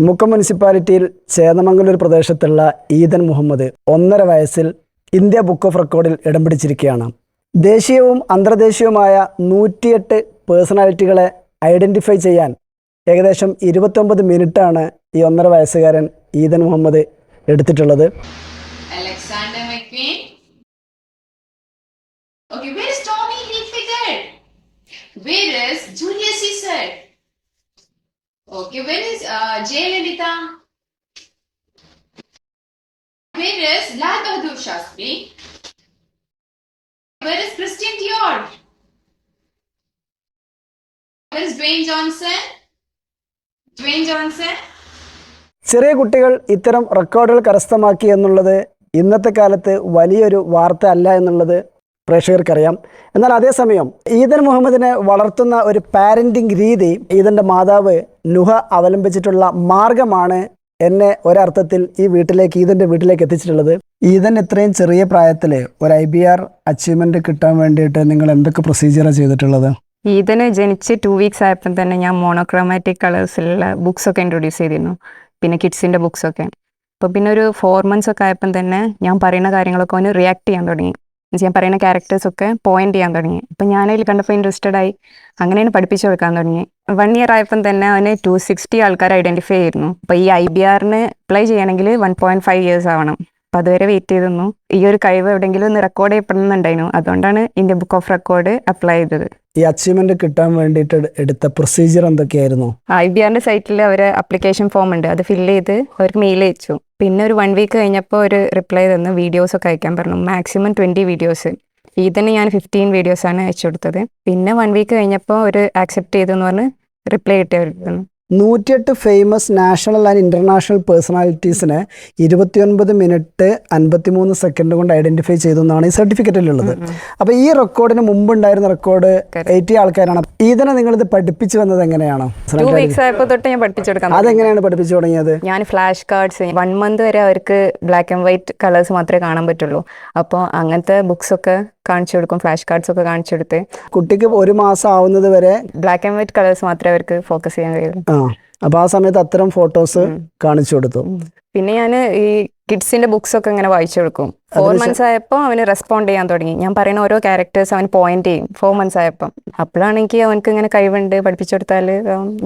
മുക്കം മുനിസിപ്പാലിറ്റിയിൽ ചേന്നമംഗലൂർ പ്രദേശത്തുള്ള ഈദൻ മുഹമ്മദ് ഒന്നര വയസ്സിൽ ഇന്ത്യ ബുക്ക് ഓഫ് റെക്കോർഡിൽ ഇടം പിടിച്ചിരിക്കുകയാണ് ദേശീയവും അന്തർദേശീയവുമായ നൂറ്റിയെട്ട് പേഴ്സണാലിറ്റികളെ ഐഡന്റിഫൈ ചെയ്യാൻ ഏകദേശം ഇരുപത്തൊമ്പത് മിനിറ്റാണ് ഈ ഒന്നര വയസ്സുകാരൻ ഈദൻ മുഹമ്മദ് എടുത്തിട്ടുള്ളത് where is Tommy? Where is Julius Caesar? Okay, where is uh, Jayalalitha? Where is Lal Bahadur Shastri? Where is Christian Dior? Where is Dwayne Johnson? Dwayne Johnson? ചെറിയ കുട്ടികൾ ഇത്തരം റെക്കോർഡുകൾ കരസ്ഥമാക്കി എന്നുള്ളത് ഇന്നത്തെ കാലത്ത് വലിയൊരു വാർത്ത അല്ല എന്നുള്ളത് പ്രേക്ഷകർക്കറിയാം. എന്നാൽ അതേസമയം ഈദൻ മുഹമ്മദിനെ വളർത്തുന്ന ഒരു പാരന്റിങ് രീതി ഈദന്റെ മാതാവ് നുഹ അവലംബിച്ചിട്ടുള്ള മാർഗമാണ് എന്നെ ഒരർത്ഥത്തിൽ ഈ വീട്ടിലേക്ക് ഈദന്റെ വീട്ടിലേക്ക് എത്തിച്ചിട്ടുള്ളത്. ഈദൻ ഇത്രയും ചെറിയ പ്രായത്തിൽ ഒരു ഐ ബി ആർ അച്ചീവ്മെന്റ് കിട്ടാൻ വേണ്ടിയിട്ട് നിങ്ങൾ എന്തൊക്കെ പ്രൊസീജിയറാണ് ചെയ്തിട്ടുള്ളത്? ഈദന് ജനിച്ച് ടു വീക്സ് ആയപ്പം തന്നെ ഞാൻ മോണോക്രോമാറ്റിക് കളേഴ്സിലുള്ള ബുക്സ് ഒക്കെ ഇൻട്രൊഡ്യൂസ് ചെയ്തിരുന്നു. പിന്നെ കിഡ്സിന്റെ ബുക്സ് ഒക്കെ. അപ്പോൾ പിന്നെ ഒരു ഫോർ മന്ത്സ് ഒക്കെ ആയപ്പം തന്നെ ഞാൻ പറയുന്ന കാര്യങ്ങളൊക്കെ അവന് റിയാക്ട് ചെയ്യാൻ തുടങ്ങി. ഞാൻ പറയുന്ന ക്യാരക്ടേഴ്സ് ഒക്കെ പോയിന്റ് ചെയ്യാൻ തുടങ്ങി. അപ്പം ഞാനതിൽ കണ്ടപ്പോൾ ഇൻട്രസ്റ്റഡ് ആയി. അങ്ങനെയാണ് പഠിപ്പിച്ചു കൊടുക്കാൻ തുടങ്ങി. വൺ ഇയർ ആയപ്പം തന്നെ അവന് ടു സിക്സ്റ്റി ആൾക്കാർ ഐഡന്റിഫൈ ചെയ്യുന്നു അപ്പോൾ ഈ ഐ ബി ആറിന് അപ്ലൈ ചെയ്യണമെങ്കിൽ വൺ പോയിന്റ് ഫൈവ് ഇയേഴ്സ് ആവണം. അപ്പോൾ അതുവരെ വെയിറ്റ് ചെയ്തിരുന്നു. ഈ ഒരു കഴിവ് എവിടെയെങ്കിലും ഒന്ന് റെക്കോർഡ് ചെയ്യപ്പെടുന്നുണ്ടായിരുന്നു. അതുകൊണ്ടാണ് Indian book of record apply ചെയ്തത്. ഈ അച്ചീവ്മെന്റ് കിട്ടാൻ വേണ്ടിയിട്ട് എടുത്ത പ്രൊസീജിയർ എന്തൊക്കെയായിരുന്നു? ഐ ബി ആറിന്റെ സൈറ്റിൽ അവർ അപ്ലിക്കേഷൻ ഫോം ഉണ്ട്. അത് ഫില്ല് ചെയ്ത് അവർക്ക് മെയിൽ അയച്ചു. പിന്നെ ഒരു വൺ വീക്ക് കഴിഞ്ഞപ്പോൾ ഒരു റിപ്ലൈ തന്നു. വീഡിയോസ് ഒക്കെ അയക്കാൻ പറഞ്ഞു. മാക്സിമം ട്വന്റി വീഡിയോസ് ഇതിന് ഞാൻ ഫിഫ്റ്റീൻ ആണ് അയച്ചു കൊടുത്തത്. പിന്നെ വൺ വീക്ക് കഴിഞ്ഞപ്പോൾ ഒരു ആക്സെപ്റ്റ് ചെയ്തെന്ന് പറഞ്ഞ് റിപ്ലൈ കിട്ടിയായിരുന്നു നൂറ്റിയെട്ട് ഫേമസ് നാഷണൽ ആൻഡ് ഇന്റർനാഷണൽ പേഴ്സണാലിറ്റീസിനെ ഇരുപത്തിയൊൻപത് മിനിറ്റ് അൻപത്തിമൂന്ന് സെക്കൻഡ് കൊണ്ട് ഐഡന്റിഫൈ ചെയ്തു എന്നാണ് ഈ സർട്ടിഫിക്കറ്റിലുള്ളത് അപ്പൊ ഈ റെക്കോർഡിന് മുമ്പ് ഉണ്ടായിരുന്ന റെക്കോർഡ് എയ്റ്റി ആൾക്കാരാണ്. ഇതിനെ നിങ്ങൾ ഇത് പഠിപ്പിച്ചു വന്നത് എങ്ങനെയാണ്? തൊട്ട് ഞാൻ അതെങ്ങനെയാണ് പഠിപ്പിച്ചു തുടങ്ങിയത്? ഞാൻ ഫ്ലാഷ് കാർഡ്സ് വൺ മന്ത് വരെ അവർക്ക് ബ്ലാക്ക് ആൻഡ് വൈറ്റ് കളേഴ്സ് മാത്രമേ കാണാൻ പറ്റുള്ളൂ. അപ്പോൾ അങ്ങനത്തെ ബുക്സ് ഒക്കെ കാണിച്ചു കൊടുക്കും ഫ്ലാഷ് കാർഡ്സ് ഒക്കെ കാണിച്ചു കൊടുത്ത് കുട്ടിക്ക് ഒരു മാസം ആവുന്നത് വരെ ബ്ലാക്ക് ആൻഡ് വൈറ്റ് കളേഴ്സ് മാത്രമേ അവർക്ക് ഫോക്കസ് ചെയ്യാൻ കഴിയുള്ളൂ. ആ അപ്പൊ ആ സമയത്ത് അത്തരം ഫോട്ടോസ് കാണിച്ചു കൊടുത്തു. പിന്നെ ഞാൻ ഈ കിഡ്സിന്റെ ബുക്സ് ഒക്കെ ഇങ്ങനെ വായിച്ചു കൊടുക്കും ഫോർ മന്ത്സ് ആയപ്പോൾ അവന് റെസ്പോണ്ട് ചെയ്യാൻ തുടങ്ങി. ഞാൻ പറയുന്ന ഓരോ ക്യാരക്ടേഴ്സ് അവൻ പോയിന്റ് ചെയ്യും. ഫോർ മന്ത്സ് ആയപ്പം. അപ്പോഴാണെങ്കിൽ അവനക്ക് ഇങ്ങനെ കഴിവുണ്ട് പഠിപ്പിച്ചു കൊടുത്താൽ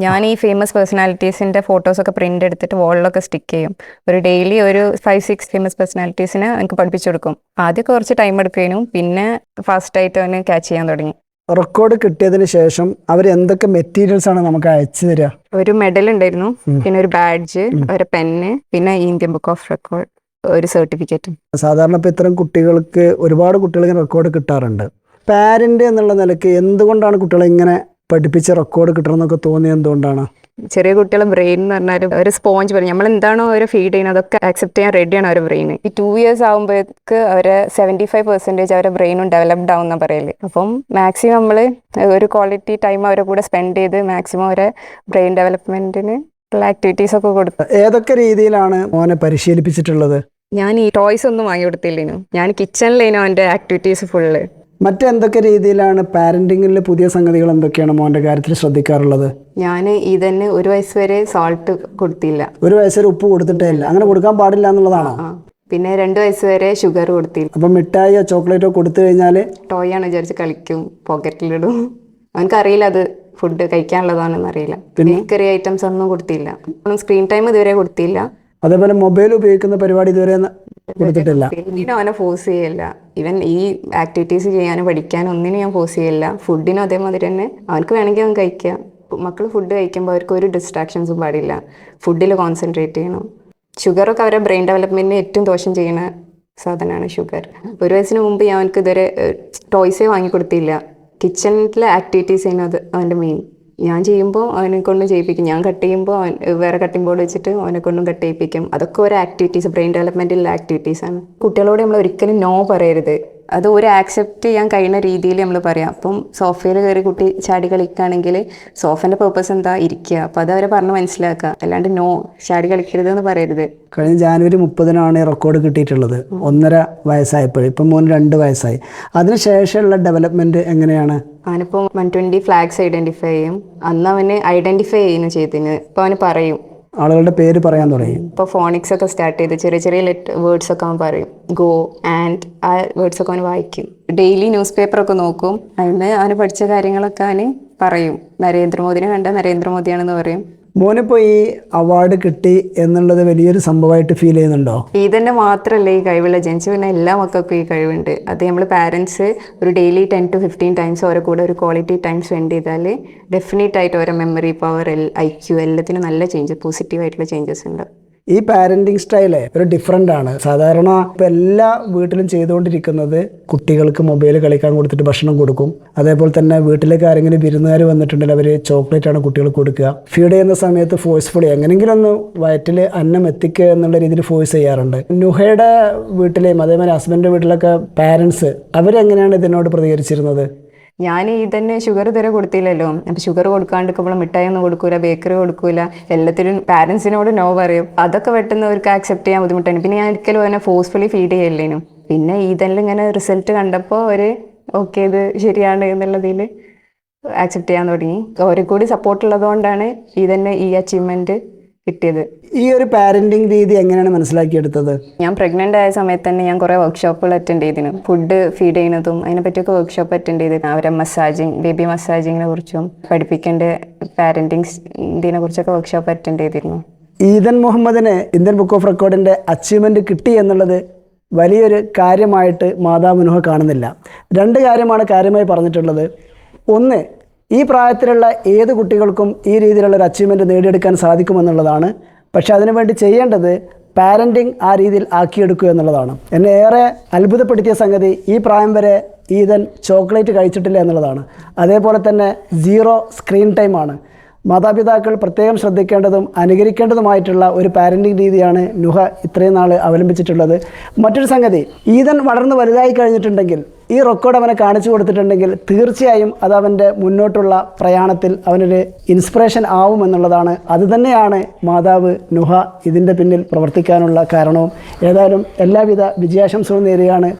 ഞാൻ ഈ ഫേമസ് പേഴ്സണാലിറ്റീസിന്റെ ഫോട്ടോസ് ഒക്കെ പ്രിന്റ് എടുത്തിട്ട് വാളിലൊക്കെ സ്റ്റിക്ക് ചെയ്യും. ഒരു ഡെയിലി ഒരു ഫൈവ് സിക്സ് ഫേമസ് പേഴ്സണാലിറ്റീസിന് എനിക്ക് പഠിപ്പിച്ചു കൊടുക്കും. ആദ്യമൊക്കെ കുറച്ച് ടൈം എടുക്കുകയും പിന്നെ ഫാസ്റ്റ് ആയിട്ട് അവന് ക്യാച്ച് ചെയ്യാൻ തുടങ്ങി. റെക്കോർഡ് കിട്ടിയതിന് ശേഷം അവർ എന്തൊക്കെ മെറ്റീരിയൽസ് ആണ് നമുക്ക് അയച്ചു തരിക? ഒരു മെഡൽ ഉണ്ടായിരുന്നു. പിന്നെ ഒരു ബാഡ്ജ് ഒരു പെന്ന് പിന്നെ ഇന്ത്യൻ ബുക്ക് ഓഫ് റെക്കോർഡ് ഒരു സർട്ടിഫിക്കറ്റും സാധാരണ ഇപ്പൊ ഇത്തരം കുട്ടികൾക്ക് ഒരുപാട് കുട്ടികൾക്ക് റെക്കോർഡ് കിട്ടാറുണ്ട്. പാരന്റ് എന്നുള്ള നിലയ്ക്ക് എന്തുകൊണ്ടാണ് കുട്ടികളെ ഇങ്ങനെ പഠിപ്പിച്ച് റെക്കോർഡ് കിട്ടണമെന്നൊക്കെ തോന്നിയത് എന്തുകൊണ്ടാണ്? ചെറിയ കുട്ടികളെ ബ്രെയിൻ എന്ന് പറഞ്ഞാൽ ഒരു സ്പോഞ്ച് പോലെ നമ്മൾ എന്താണോ അവരെ ഫീഡ് ചെയ്യുന്നത് അതൊക്കെ അക്സെപ്റ്റ് ചെയ്യാൻ റെഡിയാണ് അവരുടെ ബ്രെയിൻ ഈ ടു ഇയേഴ്സ് ആകുമ്പോഴേക്ക് അവരെ സെവന്റി ഫൈവ് പെർസെന്റേജ് അവരുടെ ബ്രെയിനും ഡെവലപ്ഡ് ആവുന്ന പറയൽ. അപ്പം മാക്സിമം നമ്മൾ ഒരു ക്വാളിറ്റി ടൈം അവരെ കൂടെ സ്പെൻഡ് ചെയ്ത് മാക്സിമം അവരെ ബ്രെയിൻ ഡെവലപ്മെന്റിന് ഉള്ള ആക്ടിവിറ്റീസ് ഒക്കെ കൊടുക്കുക ഏതൊക്കെ രീതിയിലാണ് മോനെ പരിശീലിപ്പിച്ചിട്ടുള്ളത്? ഞാൻ ഈ ടോയ്സ് ഒന്നും വാങ്ങി കൊടുത്തില്ലേനു. ഞാൻ കിച്ചണിലേനു അവന്റെ ആക്ടിവിറ്റീസ് ഫുള്ള് മറ്റെന്തൊക്കെ രീതിയിലാണ് പാരന്റിങ്ങിൽ പുതിയ സംഗതികൾ എന്തൊക്കെയാണ് മോന്റെ കാര്യത്തിൽ ശ്രദ്ധിക്കാറുള്ളത്? ഞാൻ ഇതന്നെ ഒരു വയസ്സ് വരെ സോൾട്ട് കൊടുത്തില്ല. ഒരു വയസ്സിൽ ഉപ്പ് കൊടുത്തിട്ടേ ഇല്ല. അങ്ങനെ കൊടുക്കാൻ പാടില്ല എന്നുള്ളതാണോ? പിന്നെ രണ്ട് വയസ്സ് വരെ ഷുഗർ കൊടുത്തില്ല. അപ്പം മിഠായിയോ ചോക്ലേറ്റോ കൊടുത്തു കഴിഞ്ഞാൽ ടോയ് ആണ് വിചാരിച്ച് കളിക്കും പോക്കറ്റിലിടും അവനക്ക് അറിയില്ല അത് ഫുഡ് കഴിക്കാനുള്ളതാണെന്ന് അറിയില്ല ബേക്കറി ഐറ്റംസ് ഒന്നും കൊടുത്തില്ല. സ്ക്രീൻ ടൈം ഇതുവരെ കൊടുത്തില്ല. അതേപോലെ മൊബൈൽ ഉപയോഗിക്കുന്ന പരിപാടി ഇതുവരെ കൊടുത്തിട്ടില്ല. അവനെ ഫോഴ്സ് ചെയ്യില്ല. ഇവൻ ഈ ആക്ടിവിറ്റീസ് ചെയ്യാനും പഠിക്കാനും ഒന്നിനും ഞാൻ ഫോഴ്സ് ചെയ്യില്ല. ഫുഡിനും അതേമാതിരി തന്നെ അവർക്ക് വേണമെങ്കിൽ അവൻ കഴിക്കാം. മക്കൾ ഫുഡ് കഴിക്കുമ്പോൾ അവർക്ക് ഒരു ഡിസ്ട്രാക്ഷൻസും പാടില്ല. ഫുഡിൽ കോൺസെൻട്രേറ്റ് ചെയ്യണം. ഷുഗറൊക്കെ അവരുടെ ബ്രെയിൻ ഡെവലപ്മെന്റിന് ഏറ്റവും ദോഷം ചെയ്യുന്ന സാധനമാണ് ഷുഗർ ഒരു വയസ്സിന് മുമ്പ് ഞാൻ അവനക്ക് ഇതുവരെ ടോയ്സേ വാങ്ങിക്കൊടുത്തില്ല. കിച്ചണിലെ ആക്ടിവിറ്റീസ് ചെയ്യുന്നത് അവന്റെ മെയിൻ ഞാൻ ചെയ്യുമ്പോൾ അവനെ കൊണ്ട് ചെയ്യിപ്പിക്കും. ഞാൻ കട്ട് ചെയ്യുമ്പോൾ അവൻ വേറെ കട്ടിംഗ് ബോർഡ് വെച്ചിട്ട് അവനെ കൊണ്ടും കട്ട് ചെയ്യിപ്പിക്കും. അതൊക്കെ ഒരു ആക്ടിവിറ്റീസ് ബ്രെയിൻ ഡെവലപ്മെന്റിലുള്ള ആക്ടിവിറ്റീസ് ആണ്. കുട്ടികളോട് നമ്മൾ ഒരിക്കലും നോ പറയരുത്. അത് ഒരു ആക്സെപ്റ്റ് ചെയ്യാൻ കഴിയുന്ന രീതിയിൽ നമ്മൾ പറയാം. അപ്പം സോഫയിൽ കയറി കുട്ടി ചാടി കളിക്കുകയാണെങ്കിൽ സോഫന്റെ പേർപ്പസ് എന്താ? ഇരിക്കുക. അപ്പോൾ അത് അവരെ പറഞ്ഞ് മനസ്സിലാക്കുക. അല്ലാണ്ട് നോ ചാടി കളിക്കരുത് എന്ന് പറയരുത്. കഴിഞ്ഞ ജാനുവരി മുപ്പതിനാണ് ഈ റെക്കോർഡ് കിട്ടിയിട്ടുള്ളത്. ഒന്നര വയസ്സായപ്പോൾ ഇപ്പം മൂന്ന് രണ്ട് വയസ്സായി. അതിനുശേഷമുള്ള ഡെവലപ്മെന്റ് എങ്ങനെയാണ്? അവനിപ്പോൾ വൺ ട്വന്റി ഫ്ലാഗ്സ് ഐഡന്റിഫൈ ചെയ്യും. അന്ന് അവന് ഐഡന്റിഫൈ ചെയ്യുന്നു ചെയ്തിന്. ഇപ്പോൾ അവന് പറയും. ആളുകളുടെ പേര് പറയാൻ തുടങ്ങി. ഇപ്പോൾ ഫോണിക്സ് ഒക്കെ സ്റ്റാർട്ട് ചെയ്ത് ചെറിയ ചെറിയ ലെറ്റ് വേർഡ്സ് ഒക്കെ അവൻ പറയും. ഗോ ആൻഡ് ആ വേർഡ്സ് ഒക്കെ അവൻ വായിക്കും. ഡെയിലി ന്യൂസ് പേപ്പർ ഒക്കെ നോക്കും. അതിന് അവന് പഠിച്ച കാര്യങ്ങളൊക്കെ അവന് പറയും. നരേന്ദ്രമോദിനെ കണ്ട നരേന്ദ്രമോദിയാണെന്ന് പറയും. മോനിപ്പോൾ ഈ അവാർഡ് കിട്ടി എന്നുള്ളത് വലിയൊരു സംഭവമായിട്ട് ഫീൽ ചെയ്യുന്നുണ്ടോ? ഇതന്നെ മാത്രമല്ല ഈ കഴിവുള്ള ജനിച്ചു പിന്നെ എല്ലാ മക്കൾക്കും ഈ കഴിവുണ്ട്. അത് നമ്മൾ പാരൻസ് ഒരു daily ten to fifteen times അവരെ കൂടെ ഒരു ക്വാളിറ്റി ടൈം സ്പെൻഡ് ചെയ്താൽ ഡെഫിനറ്റ് ആയിട്ട് ഓരോ മെമ്മറി പവർ ഐ ക്യു എല്ലാത്തിനും നല്ല ചേഞ്ചസ് പോസിറ്റീവ് ആയിട്ടുള്ള ചേഞ്ചസ് ഉണ്ട്. ഈ പാരന്റിങ് സ്റ്റൈലേ ഒരു ഡിഫറെന്റ് ആണ്. സാധാരണ ഇപ്പം എല്ലാ വീട്ടിലും ചെയ്തുകൊണ്ടിരിക്കുന്നത് കുട്ടികൾക്ക് മൊബൈൽ കളിക്കാൻ കൊടുത്തിട്ട് ഭക്ഷണം കൊടുക്കും. അതേപോലെ തന്നെ വീട്ടിലേക്ക് ആരെങ്കിലും വിരുന്നുകാർ വന്നിട്ടുണ്ടെങ്കിൽ അവർ ചോക്ലേറ്റ് ആണ് കുട്ടികൾക്ക് കൊടുക്കുക. ഫീഡ് ചെയ്യുന്ന സമയത്ത് ഫോഴ്സ്ഫുള്ളി എങ്ങനെങ്കിലും ഒന്ന് വയറ്റിൽ അന്നം എത്തിക്കുക എന്നുള്ള രീതിയിൽ ഫോഴ്സ് ചെയ്യാറുണ്ട്. നുഹയുടെ വീട്ടിലെയും അതേമാതിരി ഹസ്ബൻഡിന്റെ വീട്ടിലൊക്കെ പാരൻസ് അവരെങ്ങനെയാണ് ഇതിനോട് പ്രതികരിച്ചിരുന്നത്? ഞാൻ ഈ തന്നെ ഷുഗർ ഇതുവരെ കൊടുത്തില്ലല്ലോ. അപ്പം ഷുഗർ കൊടുക്കാണ്ടിരിക്കുമ്പോൾ മിഠായി ഒന്നും കൊടുക്കൂല ബേക്കറി കൊടുക്കൂല എല്ലാത്തിനും പാരൻസിനോട് നോ പറയും. അതൊക്കെ പെട്ടെന്ന് അവർക്ക് ആക്സെപ്റ്റ് ചെയ്യാൻ ബുദ്ധിമുട്ടാണ്. പിന്നെ ഞാൻ ഒരിക്കലും അതിനെ ഫോഴ്സ്ഫുള്ളി ഫീഡ് ചെയ്യല്ലേനു. പിന്നെ ഇതെല്ലാം ഇങ്ങനെ റിസൾട്ട് കണ്ടപ്പോൾ അവർ ഓക്കെ ഇത് ശരിയാണ് എന്നുള്ളതിൽ ആക്സെപ്റ്റ് ചെയ്യാൻ തുടങ്ങി. അവരെ കൂടി സപ്പോർട്ട് ഉള്ളതുകൊണ്ടാണ് ഈ തന്നെ ഈ അച്ചീവ്മെന്റ് കിട്ടിയത്? ഈ ഒരു പാരന്റിങ് രീതി എങ്ങനെയാണ് മനസ്സിലാക്കിയെടുത്തത്? ഞാൻ പ്രഗ്നന്റ് ആയ സമയത്ത് തന്നെ ഞാൻ കുറേ വർക്ക്ഷോപ്പുകൾ അറ്റൻഡ് ചെയ്തിരുന്നു. ഫുഡ് ഫീഡ് ചെയ്യുന്നതും അതിനെ പറ്റിയൊക്കെ വർക്ക്ഷോപ്പ് അറ്റൻഡ് ചെയ്തിരുന്നു. അവരെ മസാജിങ് ബേബി മസാജിങ്ങിനെ കുറിച്ചും പഠിപ്പിക്കേണ്ട പാരന്റിങ് ഇതിനെ കുറിച്ചൊക്കെ വർക്ക്ഷോപ്പ് അറ്റൻഡ് ചെയ്തിരുന്നു. ഈദൻ മുഹമ്മദിന് ഇന്ത്യൻ ബുക്ക് ഓഫ് റെക്കോർഡിന്റെ അച്ചീവ്മെന്റ് കിട്ടി എന്നുള്ളത് വലിയൊരു കാര്യമായിട്ട് മാതാ മനോഹ കാണുന്നില്ല. രണ്ട് കാര്യമാണ് കാര്യമായി പറഞ്ഞിട്ടുള്ളത്. ഒന്ന് ഈ പ്രായത്തിലുള്ള ഏത് കുട്ടികൾക്കും ഈ രീതിയിലുള്ള ഒരു അച്ചീവ്മെന്റ് നേടിയെടുക്കാൻ സാധിക്കുമെന്നുള്ളതാണ്. പക്ഷേ അതിനുവേണ്ടി ചെയ്യേണ്ടത് പാരന്റിങ് ആ രീതിയിൽ ആക്കിയെടുക്കുക എന്നുള്ളതാണ്. എന്നെ ഏറെ അത്ഭുതപ്പെടുത്തിയ സംഗതി ഈ പ്രായം വരെ ഈതൻ ചോക്ലേറ്റ് കഴിച്ചിട്ടില്ല എന്നുള്ളതാണ്. അതേപോലെ തന്നെ സീറോ സ്ക്രീൻ ടൈമാണ് മാതാപിതാക്കൾ പ്രത്യേകം ശ്രദ്ധിക്കേണ്ടതും അനുകരിക്കേണ്ടതുമായിട്ടുള്ള ഒരു പാരന്റിങ് രീതിയാണ് നുഹ ഇത്രയും നാൾ അവലംബിച്ചിട്ടുള്ളത്. മറ്റൊരു സംഗതി ഈതൻ വളർന്ന് വലുതായി കഴിഞ്ഞിട്ടുണ്ടെങ്കിൽ ഈ റെക്കോർഡ് അവനെ കാണിച്ചു കൊടുത്തിട്ടുണ്ടെങ്കിൽ തീർച്ചയായും അത് അവന്റെ മുന്നോട്ടുള്ള പ്രയാണത്തിൽ അവനൊരു ഇൻസ്പിറേഷൻ ആവുമെന്നുള്ളതാണ് അതുതന്നെയാണ് മാതാവ് നുഹ ഇതിന്റെ പിന്നിൽ പ്രവർത്തിക്കാനുള്ള കാരണവും. ഏതായാലും എല്ലാവിധ വിജയാശംസകളും നേരുകയാണ്.